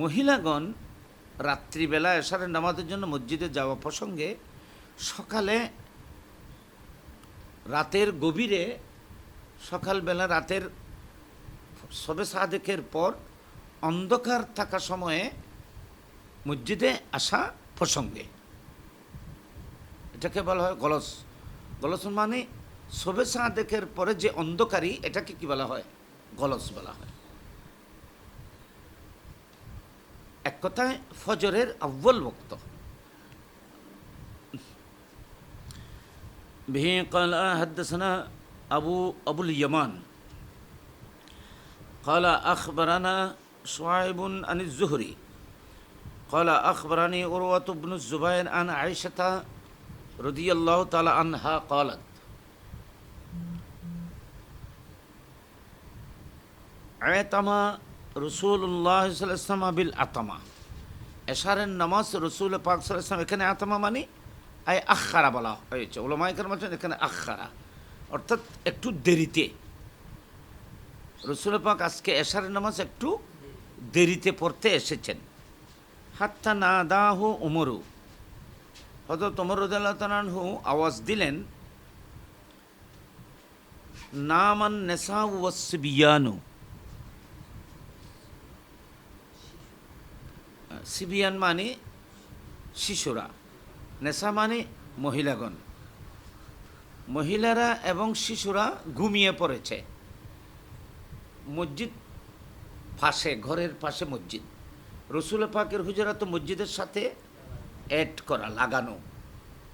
মহিলাগণ রাত্রিবেলা এশারের নামাজের জন্য মসজিদে যাওয়া প্রসঙ্গে সকালে রাতের গভীরে সকালবেলা রাতের সবে সাদেকের পর অন্ধকার থাকা সময়ে মসজিদে আসা প্রসঙ্গে। এটাকে বলা হয় গলস। গলস মানে সবে সাদেকের পরে যে অন্ধকারী, এটাকে কি বলা হয়? গলস বলা হয়। এক কথায় ফজরের আব্বল বক্ত به قال حدثنا أبو أبو اليمان قال أخبرنا شعيب عن الزهري قال أخبرني عروة بن الزبير عن عائشة رضي الله تعالى عنها قالت আয়তামা রসুল্লাহ সাল্লাম বিল আতামা। এশারের নামাজ রসুল পাক সাল্লাম এখানে আতামা মানে আয় আখারা বলা হয়েছে। ওলামাইকার মাঝে এখানে আখারা অর্থাৎ একটু দেরিতে। রসুল পাক আজকে এশারের নামাজ একটু দেরিতে পড়তে এসেছেন। হাত্তা না দাহ উমরু হজরত উমর রদাল্লাহু আওয়াজ দিলেন, নামান নেশা ওয়াসবিয়ানু। সিবিয়ান মানে শিশুরা। নেশা মানে মহিলাগণ। মহিলারা এবং শিশুরা ঘুমিয়ে পড়েছে। মসজিদ পাশে, ঘরের পাশে মসজিদ। রসুল পাকের হুজরা তো মসজিদের সাথে অ্যাড করা, লাগানো।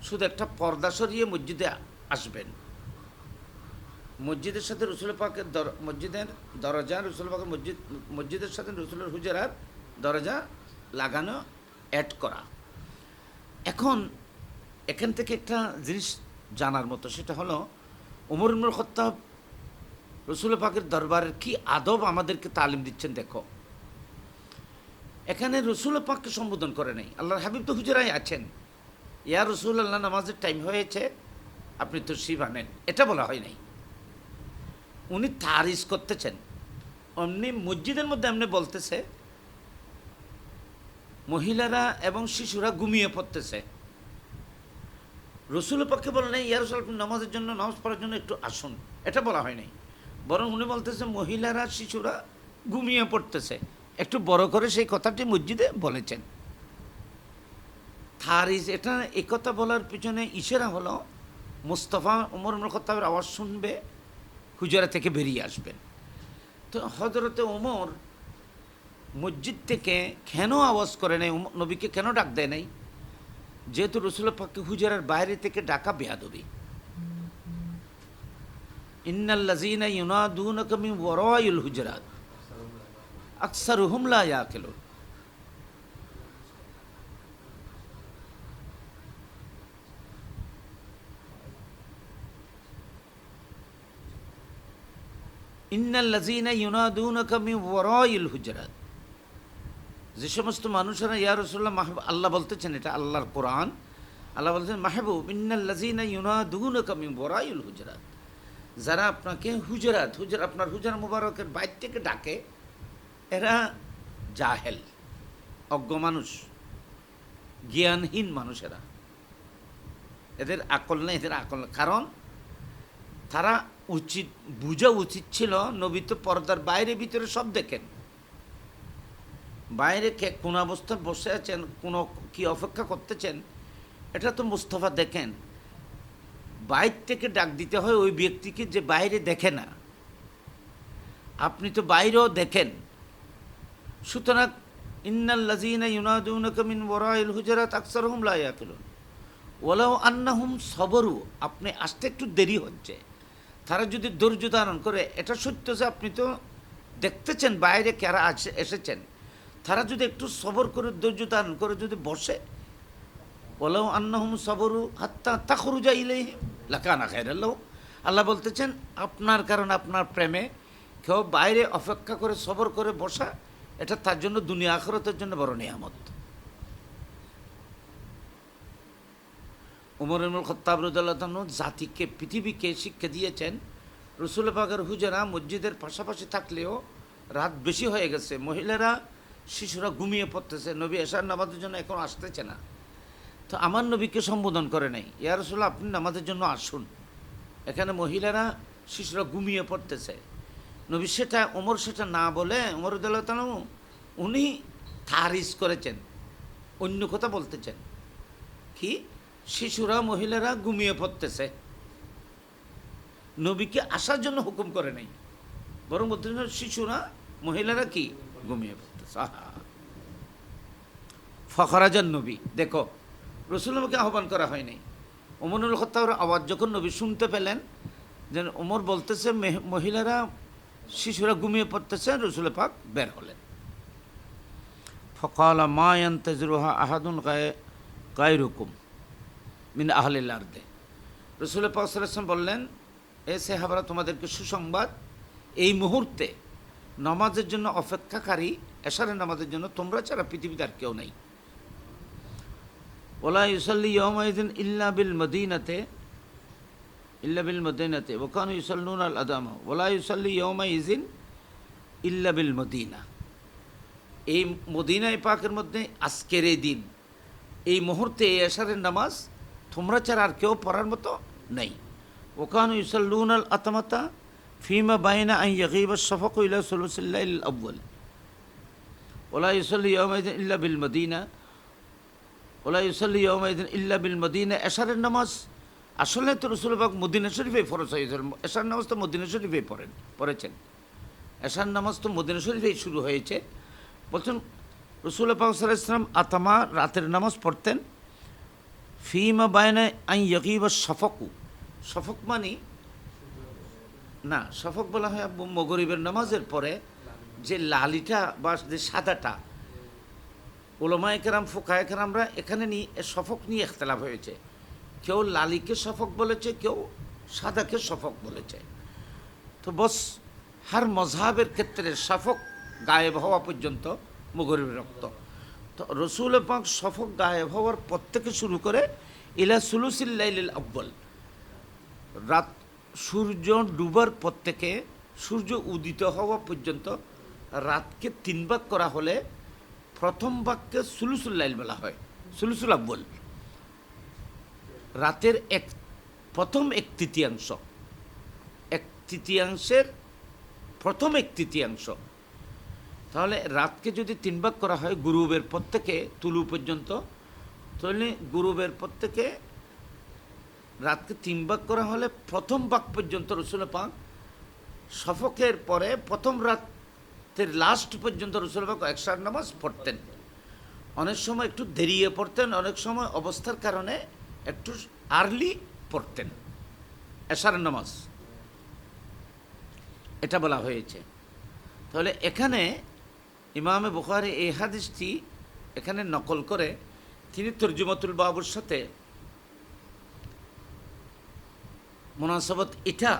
শুধু একটা পর্দা সরিয়ে মসজিদে আসবেন। মসজিদের সাথে রসুল পাকের দর- মসজিদের দরজা, রসুল পাকের মসজিদ, মসজিদের সাথে রসুলের হুজরার দরজা লাগানো অ্যাড করা। এখন এখান থেকে একটা জিনিস জানার মতো, সেটা হলো উমর ইবনুল খত্তাব রসুল পাকের দরবারের কি আদব আমাদেরকে তালিম দিচ্ছেন দেখো। এখানে রসুল পাককে সম্বোধন করে নেই। আল্লাহর হাবিব তো হুজরাই আছেন। ইয়া রসুল আল্লাহ নামাজের টাইম হয়েছে, আপনি তো শিব আনেন। এটা বলা হয় নাই। উনি তারিজ করতেছেন। অমনি মসজিদের মধ্যে এমনি বলতেছে মহিলারা এবং শিশুরা ঘুমিয়ে পড়তেছে। রসুল পক্ষে বলেন ইয়া রসুল নামাজের জন্য, নামাজ পড়ার জন্য একটু আসুন। এটা বলা হয় নাই। বরং উনি বলতেছে, মহিলারা, শিশুরা ঘুমিয়ে পড়তেছে। একটু বড় করে সেই কথাটি মসজিদে বলেছেন। থারিজ এটা একথা বলার পিছনে ইশারা হলো, মুস্তফা উমর খত্তাবের আওয়াজ শুনবে, হুজরা থেকে বেরিয়ে আসবেন। তো হজরতে ওমর মসজিদ থেকে কেন আওয়াজ করে নেই? নবীকে কেন ডাক দেয় নাই? যেহেতু রসুল পাককে হুজরার বাইরে থেকে ডাকা বেয়াদবি। ইন্নাল্লাযীনা ইউনাদুনাকা মিন ওয়ারাইল হুজরাত। আকসারুহুম লা ইয়াকিলুন। ইন্নাল্লাযীনা ইউনাদুনাকা মিন ওয়ারাইল হুজরাত। যে সমস্ত মানুষেরা, ইয়া রসুল্লাহ মাহবুব আল্লাহ বলতেছেন, এটা আল্লাহর কোরআন। আল্লাহ বলছেন, মাহবুব ওয়ারাইল হুজরাত। যারা আপনাকে হুজরাত হুজর আপনার হুজরা মুবারকের বাইর থেকে ডাকে, এরা জাহেল, অজ্ঞ মানুষ, জ্ঞানহীন মানুষেরা এদের আকল নেই, এদের আকল কারণ, তারা উচিত, বুঝা উচিত ছিল, নবী তো পর্দার বাইরে, ভিতরে সব দেখেন। বাইরে কে কোন অবস্থায় বসে আছেন, কোন কি অপেক্ষা করতেছেন, এটা তো মুস্তফা দেখেন। বাইর থেকে ডাক দিতে হয় ওই ব্যক্তিকে যে বাইরে দেখে না। আপনি তো বাইরেও দেখেন। সুতরাং ইন্নাল্লাযীনা ইউনাদুনাকা মিন ওয়ারাইল হুজরাত আকসারুহুম লা ইয়াকিলুন। ওয়ালাউ আন্নাহুম সবরু, আপনি আসতে একটু দেরি হচ্ছে। তারা যদি ধৈর্য ধারণ করে, এটা সত্য যে আপনি তো দেখতেছেন বাইরে কারা এসেছেন। তারা যদি একটু সবর করে, ধৈর্য ধারণ করে যদি বসে ওলাও আন্নাহুম সবরু হাত্তা তাখরুজা ইলাইহিম লাকানা খায়রাল্লাহ আল্লাহ বলতেছেন, আপনার কারণ আপনার প্রেমে কেউ বাইরে অপেক্ষা করে সবর করে বসা, এটা তার জন্য দুনিয়া আখরতের জন্য বড় নিয়ামত। উমর ইমুল খত্তাব রুদাল্লাহ জাতিকে, পৃথিবীকে শিক্ষা দিয়েছেন রসুল পাকের হুজরা মসজিদের পাশাপাশি থাকলেও রাত বেশি হয়ে গেছে। মহিলারা শিশুরা ঘুমিয়ে পড়তেছে। নবী এশার নামাজের জন্য এখন আসতেছে না। তো আমার নবীকে সম্বোধন করে নাই। ইয়া রসুল্লাহ আপনি নামাজের জন্য আসুন। এখানে মহিলারা, শিশুরা ঘুমিয়ে পড়তেছে। নবী সেটা, ওমর সেটা না বলে, ওমর উদ্দালতানু উনি তারিজ করেছেন। অন্য কথা বলতেছেন। কি? শিশুরা, মহিলারা ঘুমিয়ে পড়তেছে। নবীকে আসার জন্য হুকুম করে নাই। বরং শিশুরা, মহিলারা কি? ঘুমিয়ে আহা ফখরাজান নবী, দেখো, রসুলকে আহ্বান করা হয়নি ওমনুল খত্তার আওয়াজ যখন নবী শুনতে পেলেন যে ওমর বলতেছে মহিলারা, শিশুরা ঘুমিয়ে পড়তেছে, রসুল পাক বের হলেন। ফকাল মা ইয়ান্তাজরুহা আহাদুন গায়ে রুকুম মিন আহলিল আর্দে। রসুল পাক বললেন, এ সেহাবারা, তোমাদেরকে সুসংবাদ, এই মুহূর্তে নামাজের জন্য অপেক্ষাকারী, এশারের নামাজের জন্য তোমরা ছাড়া পৃথিবীতে আর কেউ নেই। ওলা ইউসাল্লি ইয়মাইদিন ইল্লা বিল মদিনাতে, ইল্লা বিল মদিনাতে ওখান ইউসাল্লুন আল আদামা, ওলা ইউসাল্লি ইয়মাইজিন ইল্লা বিল মদিনা। এই মদিনায় পাকের মধ্যে আজকের এই দিন, এই মুহূর্তে এই এশারের নামাজ তোমরা ছাড়া আর কেউ পড়ার মতো নেই। ওখান ইউসাল্লুন আল আতামাতা ফিমা বাইনা আই ইয়াকিব শফক ইলা সলুসিল্লাহ আব্বুল ওলা ইউসাল্লি ইয়মাইদিন ইল্লা বিল মদিনা ওলা ইউসাল্লি ইয়মাইদিন ইল্লা বিল এশারের নামাজ আসলে তো রসুলবাগ মদিনা শরীফে ফরজ হয়েছিল এশার নামাজ তো মদিনা শরীফে পড়েন, পড়েছেন। এশার নামাজ তো মদিনা শরীফেই শুরু হয়েছে। বলছেন, রসুল পাক ইসলাম আতামা রাতের নামাজ পড়তেন। ফিমা বায়না আই ইয়কিব শফকু। শফক মানে না, শফক বলা হয় মগরিবের নামাজের পরে যে লালিটা বা যে সাদাটা ওলমা একরাম ফোকা একরামরা এখানে নিয়ে শফক নিয়ে এখতলাফ হয়েছে। কেউ লালিকে শফক বলেছে, কেউ সাদাকে শফক বলেছে। তো বস, হার মজহাবের ক্ষেত্রে শফক গায়েব হওয়া পর্যন্ত মগরিবের রক্ত। তো রসুল পাক শফক গায়েব হওয়ার পর থেকে শুরু করে ইলা সুলুসিল্লাইল আব্বল রাত সূর্য ডুবার পর থেকে সূর্য উদিত হওয়া পর্যন্ত রাতকে তিন ভাগ করা হলে প্রথম ভাগকে সুলুসুল্লাইল বলা হয়, সুলুসুল আব্বল। রাতের এক, প্রথম এক তৃতীয়াংশ। এক তৃতীয়াংশের প্রথম এক তৃতীয়াংশ। তাহলে রাতকে যদি তিন ভাগ করা হয়, গুরুবের পর থেকে তুলু পর্যন্ত, তাহলে গুরুবের পর থেকে রাতকে তিন ভাগ করা হলে প্রথম ভাগ পর্যন্ত রসুল পাক শফকের পরে প্রথম রাতের লাস্ট পর্যন্ত রসুল পাক একশার নামাজ পড়তেন। অনেক সময় একটু দেরিয়ে পড়তেন, অনেক সময় অবস্থার কারণে একটু আর্লি পড়তেন। এশার নামাজ। এটা বলা হয়েছে। তাহলে এখানে ইমামে বুখারি এই হাদিসটি এখানে নকল করে তিনি তর্জুমাতুল বাবুর সাথে মুনাসবত এটা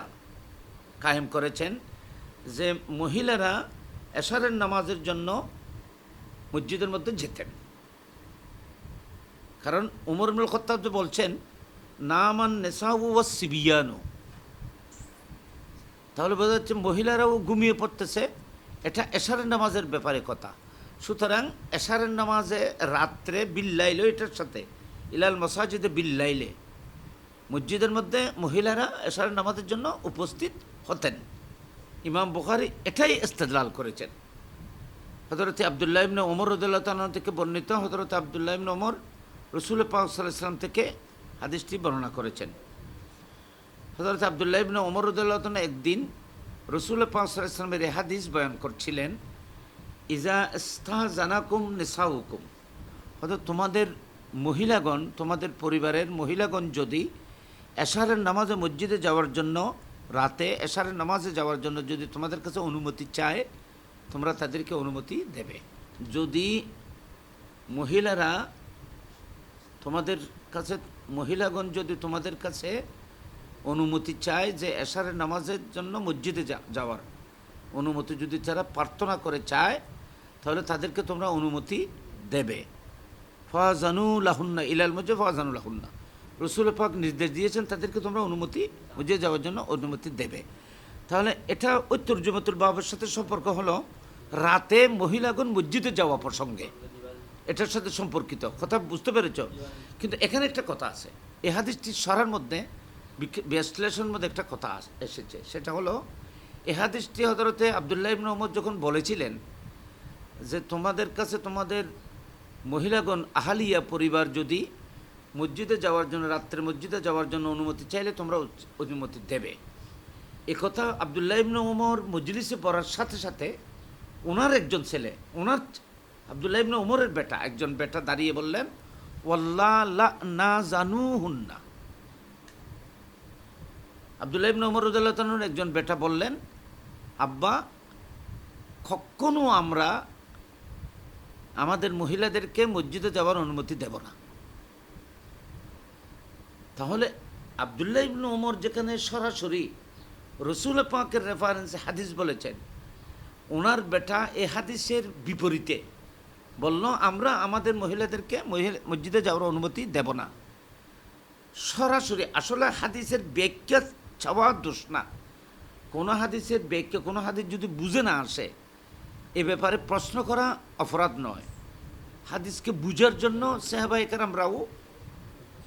কায়েম করেছেন যে মহিলারা এশারের নামাজের জন্য মসজিদের মধ্যে যেতেন। কারণ উমর ইবনুল খত্তাব যে বলছেন, নামান নেশাউ ওয়া সিবিয়ানো। তাহলে বোঝা যাচ্ছে মহিলারাও ঘুমিয়ে পড়তেছে। এটা এশারের নামাজের ব্যাপারে কথা। সুতরাং এশারের নামাজে রাত্রে বিল্লাইলে, এটার সাথে ইলাল মসাজিদে বিল্লাইলে মসজিদের মধ্যে মহিলারা এশারের নামাজের জন্য উপস্থিত হতেন। ইমাম বুখারি এটাই ইস্তেদলাল করেছেন। হজরত আবদুল্লাহ ইবনে ওমর রদুল্লাহ থেকে বর্ণিত হজরত আবদুল্লাহ ইবনে ওমর রসুল পাক সাল্লাম থেকে হাদিসটি বর্ণনা করেছেন। হজরত আবদুল্লাহ ইবনে ওমর রদুল্লাহ একদিন রসুল পাক সাল্লামের এই হাদিস বয়ান করছিলেন, ইজা ইস্তাহ জানাকুম নিসাউকুম। হয়তো তোমাদের মহিলাগণ, তোমাদের পরিবারের মহিলাগণ যদি এশারের নামাজে মসজিদে যাওয়ার জন্য, রাতে এশারের নামাজে যাওয়ার জন্য যদি তোমাদের কাছে অনুমতি চায়, তোমরা তাদেরকে অনুমতি দেবে। যদি মহিলারা তোমাদের কাছে, মহিলাগণ যদি তোমাদের কাছে অনুমতি চায় যে এশারের নামাজের জন্য মসজিদে যাওয়ার, অনুমতি যদি তারা প্রার্থনা করে চায়, তাহলে তাদেরকে তোমরা অনুমতি দেবে। ফাজানুলাহুন্না ইলাল মজে ফাজানুলাহুন্না রসুল পাক নির্দেশ দিয়েছেন, তাদেরকে তোমরা অনুমতি মসজিদে যাওয়ার জন্য অনুমতি দেবে। তাহলে এটা ওই তর্জমাতুল বাবার সাথে সম্পর্ক হলো, রাতে মহিলাগণ মসজিদে যাওয়া প্রসঙ্গে। এটার সাথে সম্পর্কিত, কথা বুঝতে পেরেছ? কিন্তু এখানে একটা কথা আছে। এ হাদিসটি সরার মধ্যে বিশ্লেষণের মধ্যে একটা কথা এসেছে। সেটা হলো, এ হাদিসটি হজরতে আবদুল্লাহ ইবনে ওমর যখন বলেছিলেন যে, তোমাদের কাছে তোমাদের মহিলাগণ আহালিয়া পরিবার যদি মসজিদে যাওয়ার জন্য, রাত্রে মসজিদে যাওয়ার জন্য অনুমতি চাইলে তোমরা অনুমতি দেবে। একথা আবদুল্লাহ ইবনে ওমর মজলিসে পড়ার সাথে সাথে ওনার একজন ছেলে, ওনার আবদুল্লাহ ইবনে ওমরের বেটা, একজন বেটা দাঁড়িয়ে বললেন ওয়াল্লাহ লা না জানু হুন্না আবদুল্লাহ ইবনে ওমর রদুল্লাহ তানুর একজন বেটা বললেন, আব্বা, কখনো আমরা আমাদের মহিলাদেরকে মসজিদে যাওয়ার অনুমতি দেব না। তাহলে আবদুল্লাহ ইবনে ওমর যেখানে সরাসরি রসুল পাকের রেফারেন্সে হাদিস বলেছেন, ওনার বেটা এ হাদিসের বিপরীতে বলল, আমরা আমাদের মহিলাদেরকে মহিলা, মসজিদে যাওয়ার অনুমতি দেব না। সরাসরি আসলে হাদিসের ব্যাখ্যা চাওয়া দোষ না। কোনো হাদিসের ব্যাখ্যা, কোনো হাদিস যদি বুঝে না আসে, এ ব্যাপারে প্রশ্ন করা অপরাধ নয়। হাদিসকে বুঝার জন্য সেহাবাহিকার আমরাও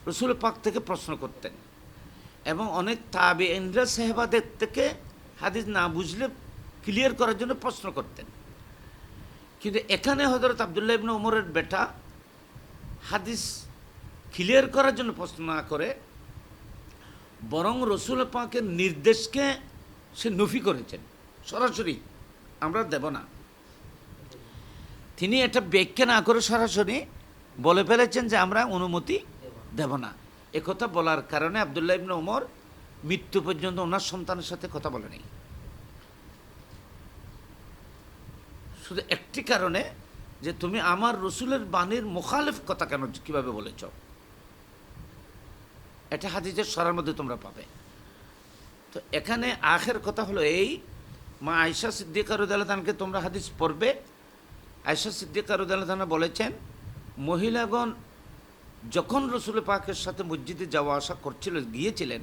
রসুল পাক থেকে প্রশ্ন করতেন। এবং অনেক তাবে ইন্দ্রা সাহেবাদের থেকে হাদিস না বুঝলে ক্লিয়ার করার জন্য প্রশ্ন করতেন। কিন্তু এখানে হজরত আবদুল্লাহ ইবনে ওমরের বেটা হাদিস ক্লিয়ার করার জন্য প্রশ্ন না করে, বরং রসুল পাকের নির্দেশকে সে নফি করেছেন। সরাসরি, আমরা দেব না। তিনি এটা ব্যাখ্যা না করে সরাসরি বলে ফেলেছেন যে আমরা অনুমতি দেব না। একথা বলার কারণে আবদুল্লাহ ইবনে ওমর মৃত্যু পর্যন্ত ওনার সন্তানের সাথে কথা বলেনি শুধু একটি কারণে যে তুমি আমার রসুলের বাণীর মুখালেফ কথা কেন কীভাবে বলেছ? এটা হাদিসের সরার মধ্যে তোমরা পাবে। তো এখানে আখের কথা হলো এই, মা আয়সা সিদ্দিকা রুদালকে তোমরা হাদিস পড়বে। আয়সা সিদ্দিকা রুদালতানা বলেছেন, মহিলাগণ যখন রসুল পাকের সাথে মসজিদে যাওয়া আসা করছিল, গিয়েছিলেন,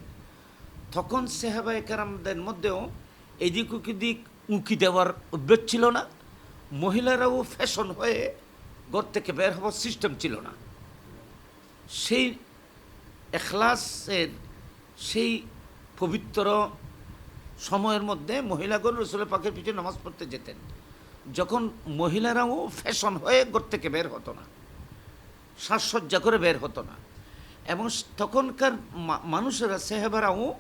তখন সেহাবা একরামদের মধ্যেও এদিক দিক উঁকি দেওয়ার উদ্বেগ ছিল না। মহিলারাও ফ্যাশন হয়ে ঘর থেকে বের হওয়ার সিস্টেম ছিল না। সেই এখলাসের, সেই পবিত্র সময়ের মধ্যে মহিলাগণ রসুলের পাখের পিছনে নামাজ পড়তে যেতেন। যখন মহিলারাও ফ্যাশন হয়ে ঘর থেকে বের হতো না। সাজসজ্জা করে বের হতো না। এবং তখনকার মানুষেরা, সেহেবারাও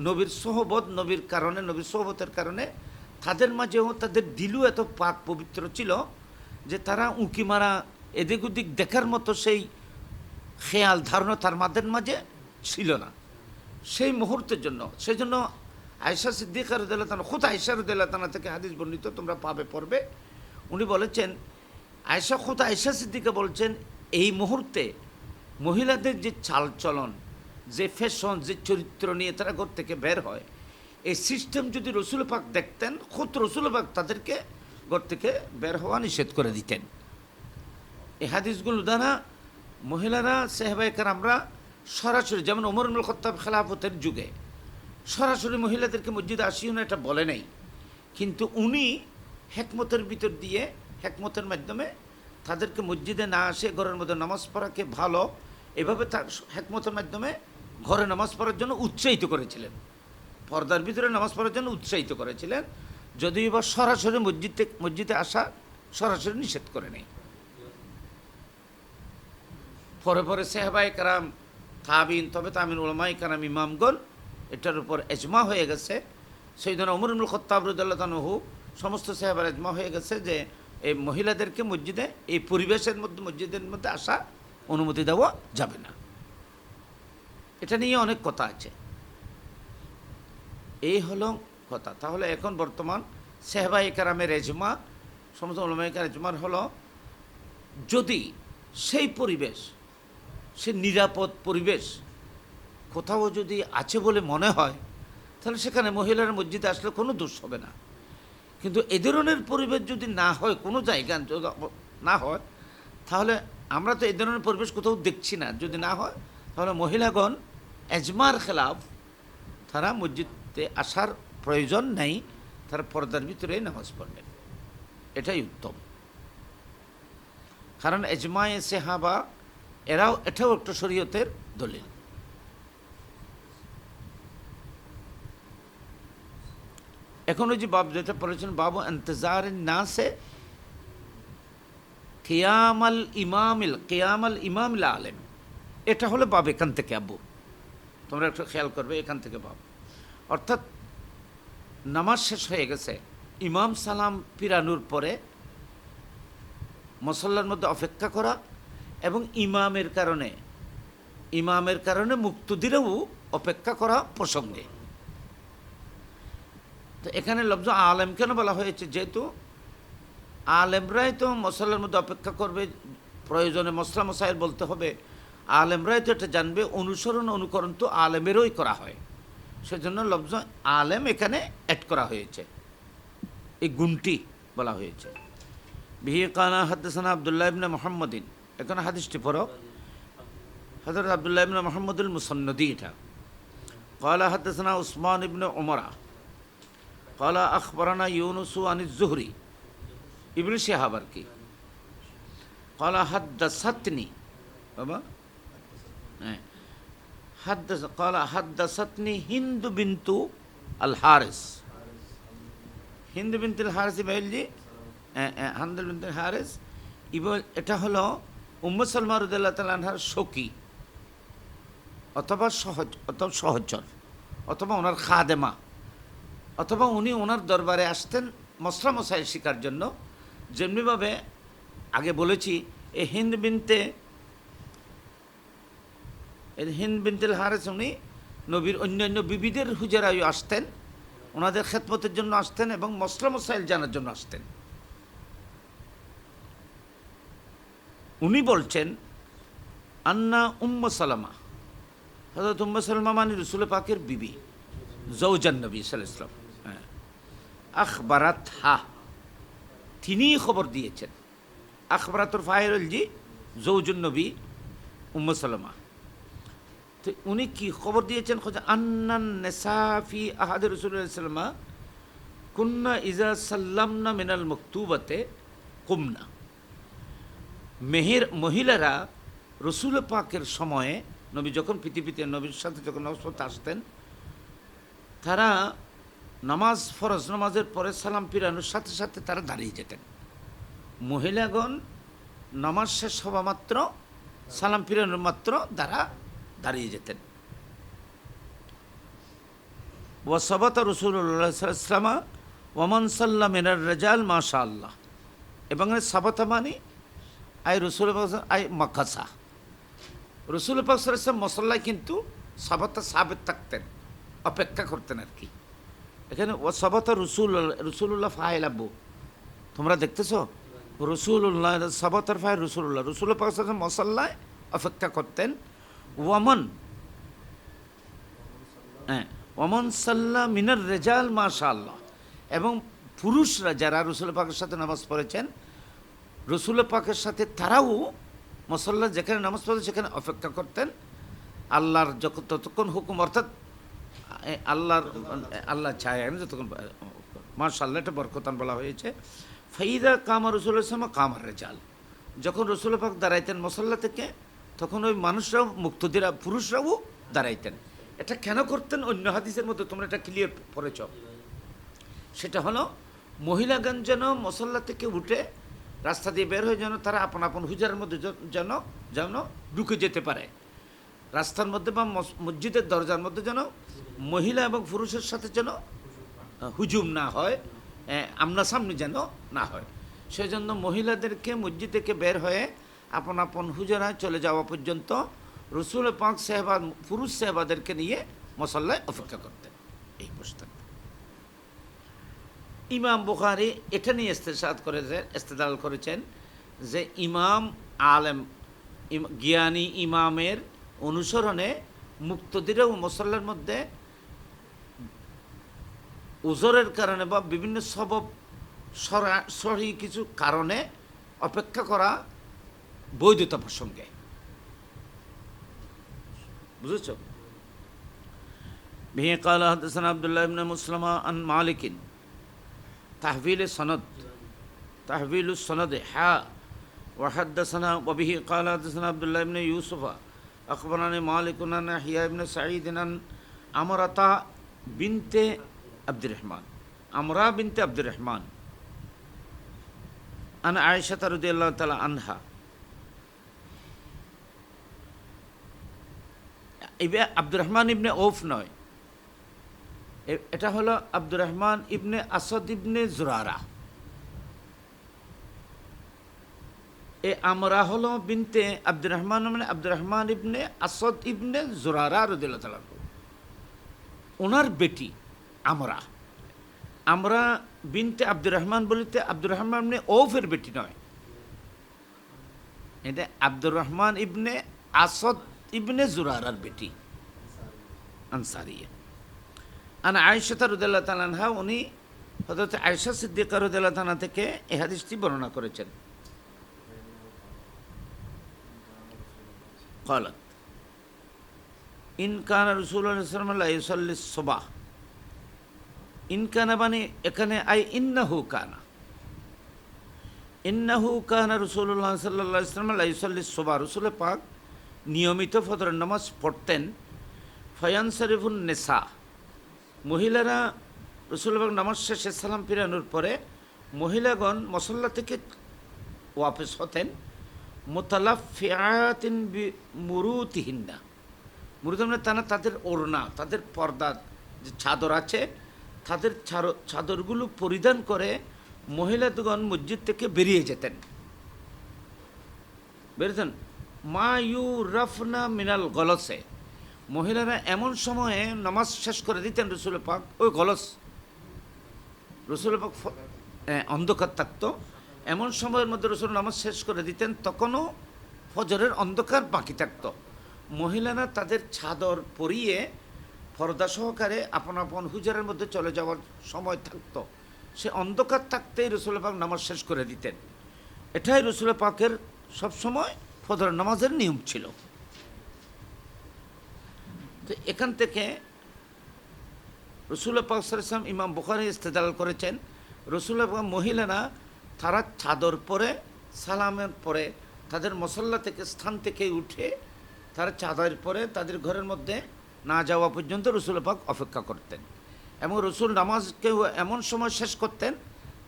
নবীর সহবত, নবীর কারণে, নবীর সহবতের কারণে তাদের মাঝেও তাদের দিলু এত পাক পবিত্র ছিল যে তারা উঁকি মারা, এদিক ওদিক দেখার মতো সেই খেয়াল, ধারণা তার মাদের মাঝে ছিল না। সেই মুহূর্তের জন্য। সেই জন্য আয়সা সিদ্দিক রুদাল্লাহ তানা খুদ আয়সা রুদাল্লাহ তানা থেকে হাদিস বর্ণিত, তোমরা পাবে, পড়বে। উনি বলেছেন আয়সা খুদ আয়সা সিদ্দিকা বলছেন এই মুহূর্তে মহিলাদের যে চালচলন, যে ফ্যাশন যে চরিত্র নিয়ে তারা ঘর থেকে বের হয়, এই সিস্টেম যদি রসুল পাক দেখতেন, খুদ রসুল পাক তাদেরকে ঘর থেকে বের হওয়া নিষেধ করে দিতেন। এই হাদিসগুলো দ্বারা মহিলারা সেহবাইকার আমরা সরাসরি, যেমন ওমরুল খত্তাব খেলাফতের যুগে, সরাসরি মহিলাদেরকে মসজিদে আসিও না এটা বলে নাই। কিন্তু উনি হেকমতের ভিতর দিয়ে, হেকমতের মাধ্যমে তাদেরকে মসজিদে না আসে, ঘরের মধ্যে নামাজ পড়াকে ভালো, এভাবে তার হেকমতের মাধ্যমে ঘরে নামাজ পড়ার জন্য উৎসাহিত করেছিলেন। পর্দার ভিতরে নামাজ পড়ার জন্য উৎসাহিত করেছিলেন। যদিও বা সরাসরি মসজিদে মসজিদে আসা সরাসরি নিষেধ করে নেই। পরে পরে সেহবাই কারাম, তাবিন, তবে তামিন ওলামাই কারাম, ইমামগণ এটার উপর এজমা হয়ে গেছে। সেই জন্য অমরুল খত্তাব রুদাল্লাহ তানহু সমস্ত সাহেবের এজমা হয়ে গেছে যে এই মহিলাদেরকে মসজিদে, এই পরিবেশের মধ্যে, মসজিদের মধ্যে আসা অনুমতি দেওয়া যাবে না। এটা নিয়ে অনেক কথা আছে। এই হলো কথা। তাহলে এখন বর্তমান সেহবাই কারামের এজমা, সমস্ত ওলামাইকার এজমার হলো, যদি সেই পরিবেশ, সে নিরাপদ পরিবেশ কোথাও যদি আছে বলে মনে হয়, তাহলে সেখানে মহিলারা মসজিদে আসলে কোনো দোষ হবে না। কিন্তু এ ধরনের পরিবেশ যদি না হয়, কোনো জায়গা না হয়, তাহলে আমরা তো এ ধরনের পরিবেশ কোথাও দেখছি না। যদি না হয়, তাহলে মহিলাগণ এজমার খেলাফ, তারা মসজিদে আসার প্রয়োজন নেই, তারা পর্দার ভিতরে নামাজ পড়বেন এটাই উত্তম। কারণ এজমায়ে সেহাবা, এরাও এটাও একটা শরীয়তের দলিল। এখন ওই যে বাব, যেটা পড়েছেন, বাবু ইন্তজার নাসে কিয়ামাল ইমামিল কিয়ামাল ইমামিল আলেম। এটা হলো বাব এখান থেকে, আব্বু। তোমরা একটু খেয়াল করবে, এখান থেকে বাব। অর্থাৎ নামাজ শেষ হয়ে গেছে, ইমাম সালাম পিরানুর পরে মসল্লার মধ্যে অপেক্ষা করা এবং ইমামের কারণে ইমামের কারণে মুক্তদিরেও অপেক্ষা করা প্রসঙ্গে। তো এখানে লব্জ আলেম কেন বলা হয়েছে যেহেতু আলেমরাই তো মশলার মধ্যে অপেক্ষা করবে প্রয়োজনে মশলা মশাইল বলতে হবে আলেমরাই তো এটা জানবে অনুসরণ অনুকরণ তো আলেমেরই করা হয় সেজন্য লব্জ আলেম এখানে অ্যাড করা হয়েছে এই গুণটি বলা হয়েছে বিহি কানা হাদ্দাসানা আবদুল্লাহ ইবনে মোহাম্মদিন এখানে হাদিসটি পড়ো হজরত আবদুল্লাহ ইবনে মোহাম্মদুল মুসন্নদি এটা قال حدثنا عثمان بن عمر কলা আখবরানা ইউনুসু আনি জুহরি ইবনু শিহাব আর কি কলা হাদ্দাসাতনি বাবা হ্যাঁ হাদ্দাস কলা হাদ্দাসাতনি হিন্দু বিন্তু আল হারেস হিন্দু বিনতুল হারেস ইবাইলি হান্দু বিন্তু হারেস ইব এটা হলো উম্মদ সালমা রুদুল্লাহ তালাহার সখী। অথবা সহজ অথবা সহজর অথবা ওনার খাদেমা। অথবা উনি ওনার দরবারে আসতেন মশলা মশাই শেখার জন্য। যেমনিভাবে আগে বলেছি এই হিন্দ বিনতে হিন্দ বিনতেল হারেস উনি নবীর অন্যান্য বিবিদের হুজারায়ু আসতেন, ওনাদের খেদমতের জন্য আসতেন এবং মশলা মশাইল জানার জন্য আসতেন। উনি বলছেন, আন্না উম্ম সালামা হজরত উম্ম সালামা মানে রসুল পাকের বিবি জৌজান নবী সাল্লাম হ্যাঁ আখবারাত হা তিনিই খবর দিয়েছেন। আখবরাতুর ফাহেরুল জি, জৌজুন নবী, উম্ম সালামা। তো উনি কি খবর দিয়েছেন? খোঁজা, আন্নান নেসাফি আহাদ রসুল্লাহ কুন্না ইজা সাল্লামনা মিনাল মকতুবাতে কুমনা। মেহের মহিলারা রসুল পাকের সময়ে, নবী যখন পৃথিবীতে নবীর সাথে যখন নবসত আসতেন, তারা নামাজ, ফরজ নামাজের পরে সালাম পিরানোর সাথে সাথে তারা দাঁড়িয়ে যেতেন। মহিলাগণ নামাজ শেষ হওয়া মাত্র, সালাম পিরানোর মাত্র দ্বারা দাঁড়িয়ে যেতেন। ওয়াসবাত রসুল্লাহামা ওমান সাল্লাহ মিনার রেজাল মাশা আল্লাহ এবং সাবাতা মানে আই রসুল আই মাকাসা রসুল পাকসাম মশল্লায় কিন্তু সাবাতা সাবেত থাকতেন, অপেক্ষা করতেন আর কি। এখানে সাবাতা রসুল রসুল্লাহ ফাহেল আব্বু তোমরা দেখতেছো? রসুল্লাহ সাবাতার ফাহে রসুল্লাহ রসুল পাকসাম মশল্লায় অপেক্ষা করতেন, ওয়ামন হ্যাঁ ওমন সাল্লাহ মিনার রেজাল মাশা আল্লাহ এবং পুরুষরা যারা রসুল পাকের সাথে নামাজ পড়েছেন রসুল পাকের সাথে তারাও মসল্লা যেখানে নামাজ পড়ে সেখানে অপেক্ষা করতেন। আল্লাহর যখন ততক্ষণ হুকুম, অর্থাৎ আল্লাহর আল্লাহ চায় যতক্ষণ মার্শাল্লাহ এটা বরকতান বলা হয়েছে। ফাইদা কামা রসুল ইসলামা কামার রেজাল। যখন রসুল পাক দাঁড়াইতেন মসল্লা থেকে, তখন ওই মানুষরাও, মুক্তদিরা, পুরুষরাও দাঁড়াইতেন। এটা কেন করতেন? অন্য হাদিসের মধ্যে তোমরা এটা ক্লিয়ার পড়েছ। সেটা হলো, মহিলাগণ যেন মসল্লা থেকে উঠে রাস্তা দিয়ে বের হয়ে যেন তারা আপন আপন হুজারের মধ্যে যেন যেন ঢুকে যেতে পারে। রাস্তার মধ্যে বা মস- মসজিদের দরজার মধ্যে যেন মহিলা এবং পুরুষের সাথে যেন হুজুম না হয় আমনা সামনে যেন না হয়। সেই জন্য মহিলাদেরকে মসজিদ থেকে বের হয়ে আপন আপন হুজরায় চলে যাওয়া পর্যন্ত রসুল পাক সাহেবা, পুরুষ সাহেবাদেরকে নিয়ে মশল্লায় অপেক্ষা করতেন। এই প্রস্তাব ইমাম বুখারি এটা নিয়ে ইস্তেসাদ করেছেন ইস্তেদাল করেছেন যে ইমাম আলেম জ্ঞানী ইমামের অনুসরণে মুক্তদিরা মশলার মধ্যে উজরের কারণে বা বিভিন্ন সবব সরি কিছু কারণে অপেক্ষা করা বৈধতা প্রসঙ্গে। বুঝেছ? ভেঙে কাল হাদসান আবদুল্লাহ ইবনে মুসলামা আন মালিকিন। তাহবিল সনদ তাহবিল সনদে হ্যা ওয়াহাদ্দাসানা ওবিহি কাল হাদসান আবদুল্লাহ ইবনে ইউসুফা। أخبرني مالك عن يحيى بن سعيد عن أمرة بنت عبد الرحمن أمرا بنت عبد الرحمن عن عائشة رضي الله تعالى عنها এবার আব্দুর রহমান ইবনে ওফ নয় এ- এটা হলো আব্দুর রহমান ইবনে আসাদ ইবনে জুরারা এ আমরা হলো বিনতে আব্দুর রহমান মানে আব্দুর রহমান ইবনে আসাদ ইবনে জুরারা রদিল্লা তালা ওনার বেটি আমরা। আমরা বিনতে আব্দুর রহমান বলিতে আব্দুর রহমান ইবনে ওফের বেটি নয়। এটা আব্দুর রহমান ইবনে আসাদ ইবনে জুরারার বেটি। আনসারিয়া। আন আয়েশা রুদাল্লাহ তালানহা উনি হজরত আয়েশা সিদ্দিকা রুদাল্লাহ তালা থেকে এ হাদিসটি বর্ণনা করেছেন। قالت ইন কানা রসুল্লাহ ইসল্লি সোবাহ ইন কানা মানে এখানে আই ইন্নাহু কানা ইন্নাহু কানা রসুল্লাহ সাল্লাহ ইসলাম ইসল্লি সোবাহ রসুল পাক নিয়মিত ফজরের নামাজ পড়তেন ফয়ান শরীফুন নেশা মহিলারা রসুলবাগ নামাজ শেষে সালাম ফিরানোর পরে মহিলাগণ মসল্লা থেকে ওয়াপেস হতেন মোতালাফিয়াতিন মুরুতিহিন্না মুরুত মানে তারা তাদের ওড়না, তাদের পর্দা, যে চাদর আছে, তাদের চাদরগুলো পরিধান করে মহিলাগণ মসজিদ থেকে বেরিয়ে যেতেন। বেরোতেন মা ইউ রফনা মিনাল গলসে। মহিলারা এমন সময়ে নামাজ শেষ করে দিতেন রসুল পাক, ওই গলস। রসুল পাক অন্ধকার থাকতো। এমন সময়ের মধ্যে রসুল নামাজ শেষ করে দিতেন, তখনও ফজরের অন্ধকার বাকি থাকতো। মহিলারা তাদের চাদর পরিয়ে পর্দা সহকারে আপন আপন হুজারের মধ্যে চলে যাওয়ার সময় থাকতো। সে অন্ধকার থাকতেই রসুল পাক নামাজ শেষ করে দিতেন। এটাই রসুল পাকের সবসময় ফজর নামাজের নিয়ম ছিল। তো এখান থেকে রসুল পাকসালাম ইমাম বুখারি ইস্তেদাল করেছেন, রসুল পাক মহিলারা তারা চাদর পরে, সালামের পরে, তাদের মশল্লা থেকে, স্থান থেকে উঠে তারা চাদর পরে তাদের ঘরের মধ্যে না যাওয়া পর্যন্ত রসুল পাক অপেক্ষা করতেন। এবং রসুল নামাজকেও এমন সময় শেষ করতেন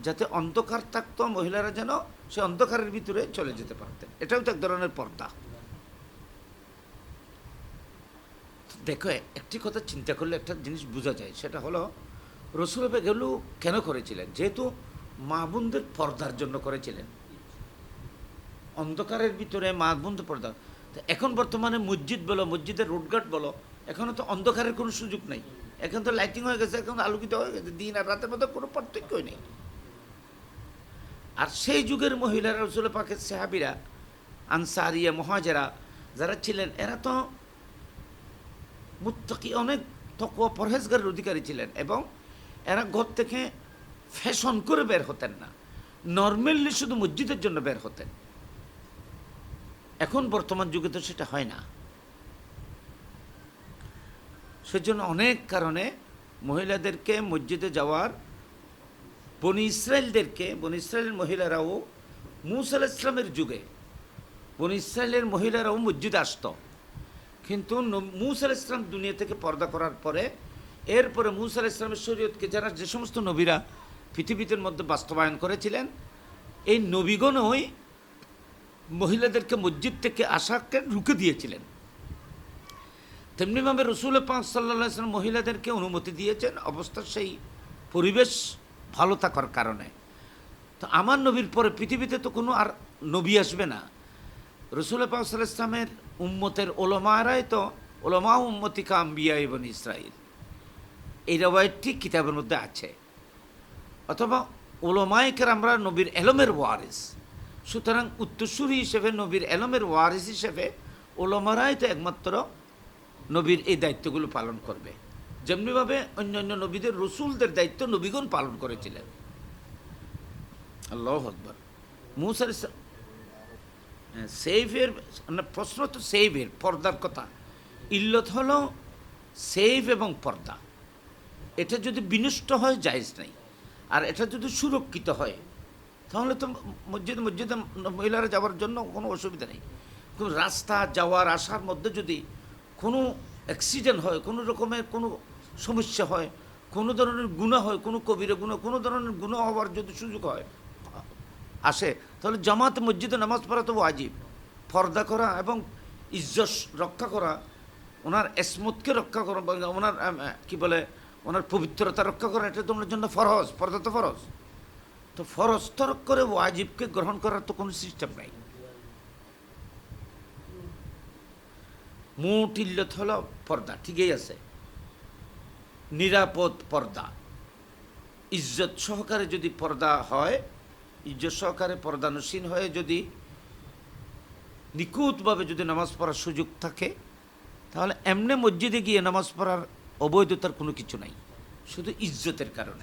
যাতে অন্ধকার থাকতো, মহিলারা যেন সে অন্ধকারের ভিতরে চলে যেতে পারতেন। এটাও তো এক ধরনের পর্দা। দেখো, একটি কথা চিন্তা করলে একটা জিনিস বোঝা যায়, সেটা হলো রসুল এগুলো কেন করেছিলেন? যেহেতু মা পর্দার জন্য করেছিলেন। অন্ধকারের ভিতরে মা পর্দা। তো এখন বর্তমানে মসজিদ বলো, মসজিদের রোডঘাট বলো এখনও তো অন্ধকারের কোনো সুযোগ নেই। এখন তো লাইটিং হয়ে গেছে, এখন আলোকিত হয়ে গেছে, দিন আর রাতের মধ্যে কোনো পার্থক্যই নেই। আর সেই যুগের মহিলারা, রসুল পাকের সাহাবিরা, আনসারিয়া, মহাজেরা যারা ছিলেন, এরা তো মুত্তাকি অনেক তকুয়া পরহেজগারের অধিকারী ছিলেন এবং এরা ঘর থেকে ফ্যাশন করে বের হতেন না। নর্মালি শুধু মসজিদের জন্য বের হতেন। এখন বর্তমান যুগে তো সেটা হয় না। সেজন্য অনেক কারণে মহিলাদেরকে মসজিদে যাওয়ার, বনি ইসরায়েলদেরকে, বনি ইসরায়েলের মহিলারাও, মুসা আলাইহিস ইসলামের যুগে, বনি ইসরায়েলের মহিলারাও মসজিদে আসতো। কিন্তু ন- মুসা ইসলাম দুনিয়া থেকে পর্দা করার পরে, এরপরে মুসা আলাইহিস ইসলামের শরীয়তকে যারা যে সমস্ত নবীরা পৃথিবীর মধ্যে বাস্তবায়ন করেছিলেন। এই নবীগণই মহিলাদেরকে মসজিদ থেকে আসাকে রুখে দিয়েছিলেন। তেমনিভাবে রসুল পাক সাল্লাহ ইসলাম মহিলাদেরকে অনুমতি দিয়েছেন। অবস্থার সেই পরিবেশ ভালো থাকার কারণে। তো আমার নবীর পরে পৃথিবীতে তো কোনো আর নবী আসবে না। রসুল পাক সাল্লাহ ইসলামের উম্মতের ওলমারাই তো ওলমা উম্মতিকা আম্বিয়া এবং ইসরায়েল এই রবায়তটি কিতাবের মধ্যে আছে। অথবা ওলমাইকের আমরা নবীর এলমের ওয়ারিস। সুতরাং উত্তরসূরি হিসেবে নবীর এলমের ওয়ারিস হিসেবে ওলোমারাই তো একমাত্র নবীর এই দায়িত্বগুলো পালন করবে। যেমনিভাবে অন্যান্য নবীদের রসুলদের দায়িত্ব নবীগণ পালন করেছিলেন। আল্লাহ আকবর। মুসার সেইভের মানে প্রশ্ন তো সেইভের পর্দার কথা। ইল্লত হলো সেইভ এবং পর্দা। এটা যদি বিনষ্ট হয়, জায়েজ নাই। আর এটা যদি সুরক্ষিত হয়, তাহলে তো মসজিদ, মসজিদে মহিলারা যাওয়ার জন্য কোনো অসুবিধা নেই। কিন্তু রাস্তা যাওয়ার আসার মধ্যে যদি কোনো অ্যাক্সিডেন্ট হয়, কোনো রকমের কোনো সমস্যা হয়, কোনো ধরনের গুণা হয়, কোনো কবিরা গুণা কোনো ধরনের গুণা হওয়ার যদি সুযোগ হয়, আসে, তাহলে জামাত, মসজিদে নামাজ পড়া তো ওয়াজিব। ফর্দা করা এবং ইজ্জত রক্ষা করা, ওনার এসমতকে রক্ষা করা, ওনার কি বলে ওনার পবিত্রতা রক্ষা করা এটা তোমার জন্য ফরজ ফর্দা তো ফরজ। তো ফরজ তরক করে ওয়াজিবকে গ্রহণ করার তো কোনো সিস্টেম নাই। মোট হলো পর্দা, ঠিকই আছে। নিরাপদ পর্দা। ইজ্জত সহকারে যদি পর্দা হয়, ইজ্জত সহকারে পর্দানুসীন হয়ে যদি নিখুঁতভাবে যদি নামাজ পড়ার সুযোগ থাকে, তাহলে এমনি মসজিদে গিয়ে নামাজ পড়ার অবৈধতার কোনো কিছু নাই শুধু ইজ্জতের কারণে।